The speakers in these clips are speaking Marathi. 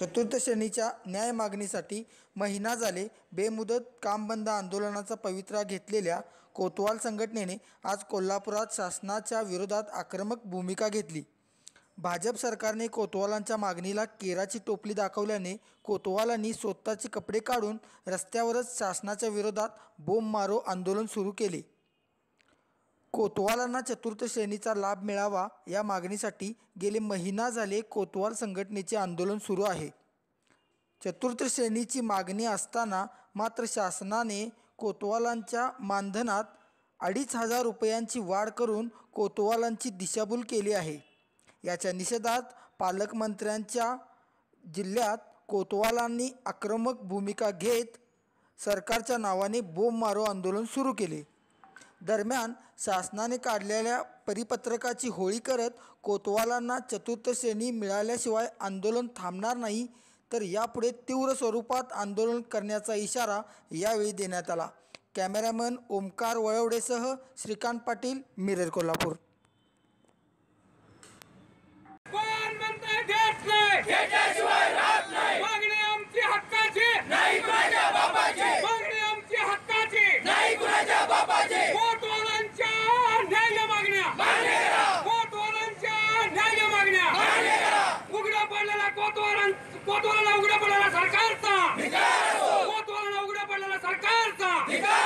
चतुर्थ श्रेणीच्या न्याय मागणीसाठी महिना झाले. बेमुदत काम बंद आंदोलनाचा पवित्रा घेतलेल्या कोतवाल संघटनेने आज कोल्हापुरात शासनाच्या विरोधात आक्रमक भूमिका घेतली. भाजप सरकारने कोतवालांच्या मागणीला केराची टोपली दाखवल्याने कोतवालांनी स्वतःचे कपडे काढून रस्त्यावरच शासनाच्या विरोधात बोंब मारो आंदोलन सुरू केले. कोतवालांना चतुर्थ श्रेणीचा लाभ मिळावा या मागणीसाठी गेले महिना झाले कोतवाल संघटनेचे आंदोलन सुरू आहे. चतुर्थ श्रेणीची मागणी असताना मात्र शासनाने कोतवालांच्या मानधनात अडीच हजार रुपयांची वाढ करून कोतवालांची दिशाभूल केली आहे. याच्या निषेधात पालकमंत्र्यांच्या जिल्ह्यात कोतवालांनी आक्रमक भूमिका घेत सरकारच्या नावाने बोंब मारो आंदोलन सुरू केले. दरम्यान शासनाने काढलेल्या परिपत्रकाची होळी करत कोतवालांना चतुर्थ श्रेणी मिळाल्याशिवाय आंदोलन थांबणार नाही तर यापुढे तीव्र स्वरूपात आंदोलन करण्याचा इशारा यावेळी देण्यात आला. कॅमेरामन ओमकार वळवडेसह श्रीकांत पाटील मिरर कोल्हापूर कोण म्हणतंय देत नाही घेतल्याशिवाय राहत नाही मागणी आमची हक्काची नाही कुणाच्या बापाचे मागणी आमची हक्काची नाही कुणाच्या बापाचे कोटवालांच्या न्याय मागण्या मान्य करा कोटवालांच्या न्याय मागण्या मान्य करा उघडा पडलेला कोतवालां कोतवालांना उघडा पडलेला सरकारचा धिक्कार असो कोतवालांना उघडा पडलेला सरकारचा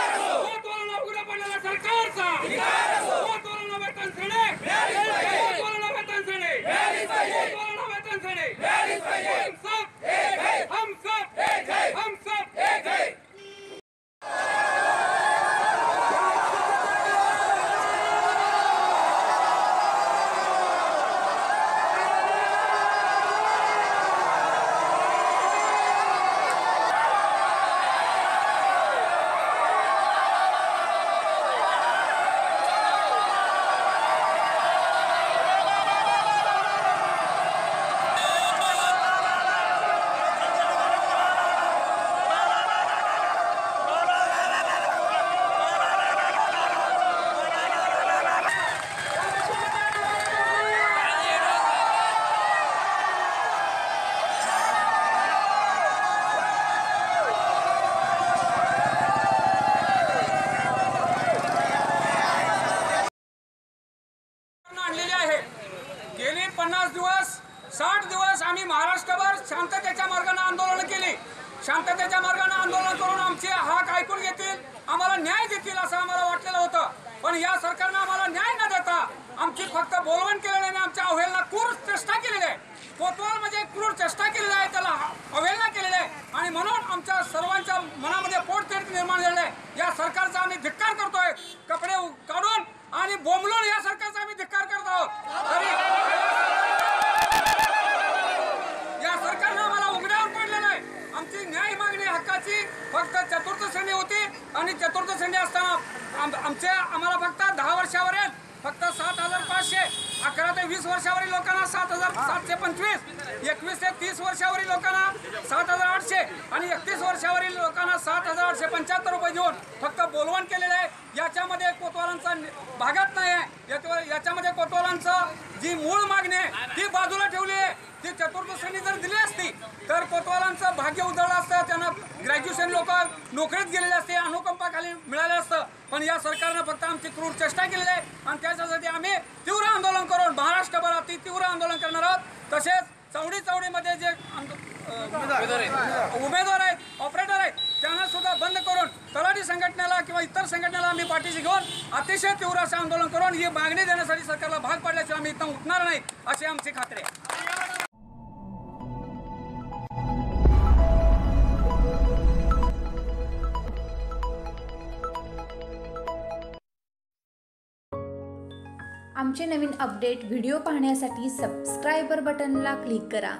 आम्ही महाराष्ट्रभर शांततेच्या मार्गाने आंदोलन केली. शांततेच्या मार्गाने आंदोलन करून आमचे हाक ऐकून घेतील आम्हाला न्याय देतील असं आम्हाला वाटलेलं होतं. पण या सरकारनं आम्हाला न्याय न देता आमची फक्त बोलवण केलेली आणि आमच्या अवहेलना क्रूर चेष्टा केलेली आहे. कोतवाल म्हणजे क्रूर चेष्टा केलेली आहे त्याला अवहेलना केलेली आहे. आणि म्हणून आमच्या सर्वांच्या मनामध्ये पोटतिडकी निर्माण झालेलं आहे. या सरकारचा आम्ही धिक्कार करतोय. कपडे काढून आणि बोंबलून या सरकार आम्ही धिक्कार करत आहोत तरी या सरकारनं आम्हाला उघड्यावर पडलेलं आहे आमची न्याय मागणी हक्काची फक्त संधी होती आणि चतुर्थ संधी असताना आम- आमच्या आम्हाला फक्त दहा वर्षावरील फक्त सात हजार पाचशे अकरा ते वीस वर्षावरील लोकांना सात हजार सातशे पंचवीस एकवीस ते तीस वर्षावरील लोकांना सात हजार आठशे आणि एकतीस वर्षावरील लोकांना सात हजार आठशे पंच्याहत्तर रुपये देऊन फक्त बोलवण केलेलं आहे. याच्यामध्ये कोतवालांचा भागात नाही आहे. याच्यामध्ये कोतवालांचं जी मूळ मागणी आहे ती बाजूला ठेवली आहे. श्रेणी जर दिली असती तर कोतवालांचं भाग्य उधळलं असतं त्यांना ग्रॅज्युएशन लोक नोकरीत गेलेले असते अनुकंपाखाली मिळालं असतं. पण या सरकारनं फक्त आमची क्रूर चेष्टा केलेली आहे आणि त्याच्यासाठी आम्ही तीव्र आंदोलन करून महाराष्ट्रभरात ती तीव्र आंदोलन करणार आहोत. तसेच चौडी चौडीमध्ये जे उमेदवार आहेत. ऑपरेटर आहेत त्यांना सुद्धा बंद करून तलाठी संघटनेला किंवा इतर संघटनेला आम्ही पाठीशी घेऊन अतिशय तीव्र असं आंदोलन करून ही मागणी देण्यासाठी सरकारला भाग पाडल्याशिवाय आम्ही इथं उठणार नाही अशी आमची खात्री आहे. आमचे नवीन अपडेट व्हिडिओ पाहण्यासाठी सबस्क्रायबर बटनला क्लिक करा.